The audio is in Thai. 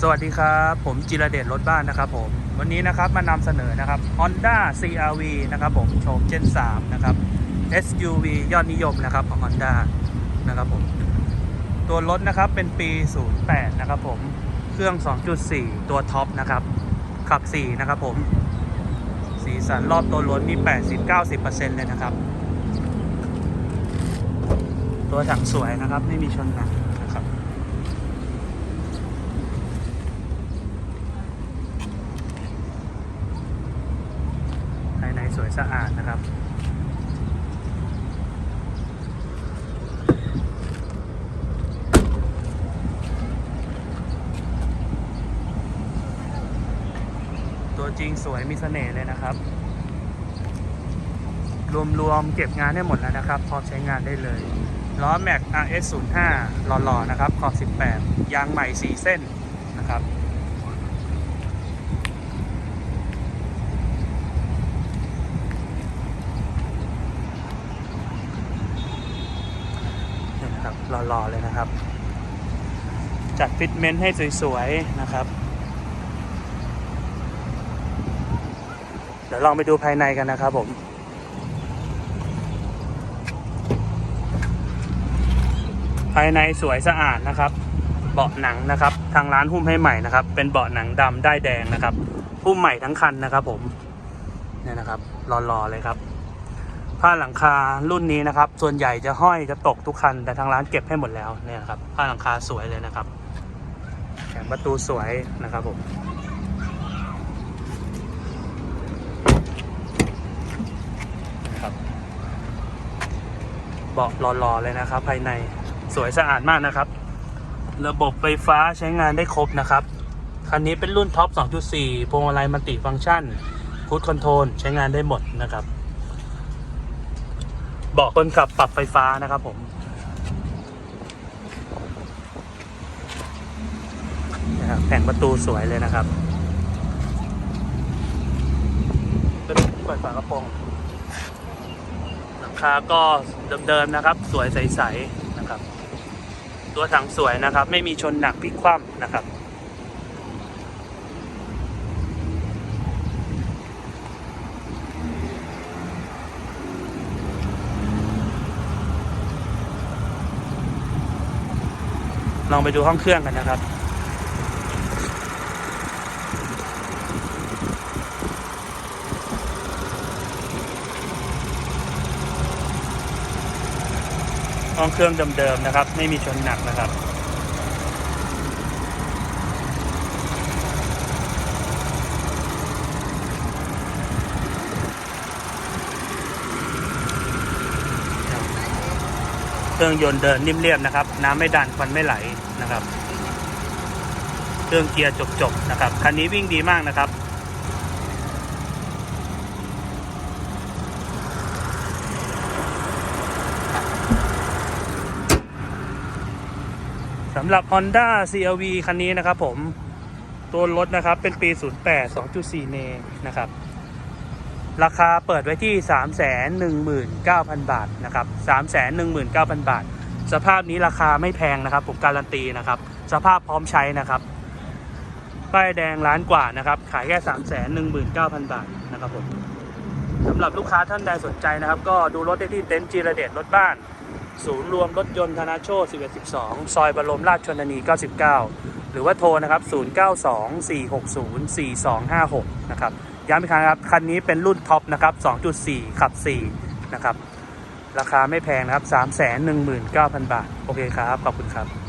สวัสดีครับ ผมจิรเดชรถบ้านนะครับผม วันนี้นะครับมานำเสนอนะครับ Honda CRV นะครับผมโฉม Gen 3 นะครับ SUV ยอดนิยมนะครับของ Honda นะครับผม ตัวรถนะครับเป็นปี 08 นะครับผม เครื่อง 2.4 ตัวท็อปนะครับ ขับ 4 นะครับผม สีสันรอบตัวรถนี่ 80-90%เลยนะครับ ตัวถังสวยนะครับ ไม่มีชนหนักนะครับ ภา ยสวยสะอาดนะครับ ตัวจริงสวยมีเสน่ห์เลยนะครับ รวมๆเก็บงานได้หมดแล้วนะครับ พร้อมใช้งานได้เลยล้อแม็ก RS05 หล่อๆนะครับ ขอบ 18 ยางใหม่ 4 เส้นนะครับ ครับหล่อๆเลยนะครับ จัดฟิตเมนต์ให้สวยๆนะครับ เดี๋ยวลองไปดูภายในกันนะครับผมภายในสวยสะอาดนะครับ เบาะหนังนะครับ ทางร้านหุ้มให้ใหม่นะครับ เป็นเบาะหนังดำได้แดงนะครับ หุ้มใหม่ทั้งคันนะครับผมเนี่ยนะครับรอๆเลยครับ ผ้าหลังคารุ่นนี้นะครับ ส่วนใหญ่จะห้อยจะตกทุกคัน แต่ทางร้านเก็บให้หมดแล้วเนี่ยนะครับ ผ้าหลังคาสวยเลยนะครับแผงประตูสวยนะครับผมนะครับเบาะหล่อๆเลยนะครับ ภายในสวยสะอาดมากนะครับ ระบบไฟฟ้าใช้งานได้ครบนะครับ คันนี้เป็นรุ่นท็อป 2.4 พวงมาลัยมัลติฟังก์ชันคูดคอนโทรลใช้งานได้หมดนะครับ บาะคนขับปรับไฟฟ้านะครับผมนะครับแผงประตูสวยเลยนะครับเป็นเปิดฝากระโปรงหลังคาก็เดิมๆนะครับ สวยใสๆนะครับ ตัวถังสวยนะครับ ไม่มีชนหนักพลิกคว่ำนะครับ ลองไปดูห้องเครื่องกันนะครับ ห้องเครื่องเดิมๆนะครับ ไม่มีชนหนักนะครับ เครื่องยนต์เดินนิ่มเรียบนะครับ น้ำไม่ดันควันไม่ไหลนะครับ เครื่องเกียร์จบๆนะครับ คันนี้วิ่งดีมากนะครับสำหรับ Honda CRV คันนี้นะครับผม ตัวรถนะครับเป็นปี 08 2.4 เนนะครับ ราคาเปิดไว้ที่ 319,000 บาทนะครับ319,000 บาท สภาพนี้ราคาไม่แพงนะครับ ผมการันตีนะครับ สภาพพร้อมใช้นะครับ ป้ายแดงล้านกว่านะครับ ขายแค่ 319,000 บาทนะครับผมสำหรับลูกค้าท่านใดสนใจนะครับ ก็ดูรถได้ที่เต็นท์จีระเดชรถบ้าน ศูนย์รวมรถยนต์ธนาโชค1112 ซอยบรมราชชนนี 99 หรือว่าโทรนะครับ 0924604256 นะครับ ย้ำอีกครั้งครับ คันนี้เป็นรุ่นท็อปนะครับ 2.4 ขับ 4 นะครับ ราคาไม่แพงนะครับ 319,000 บาท โอเคครับ ขอบคุณครับ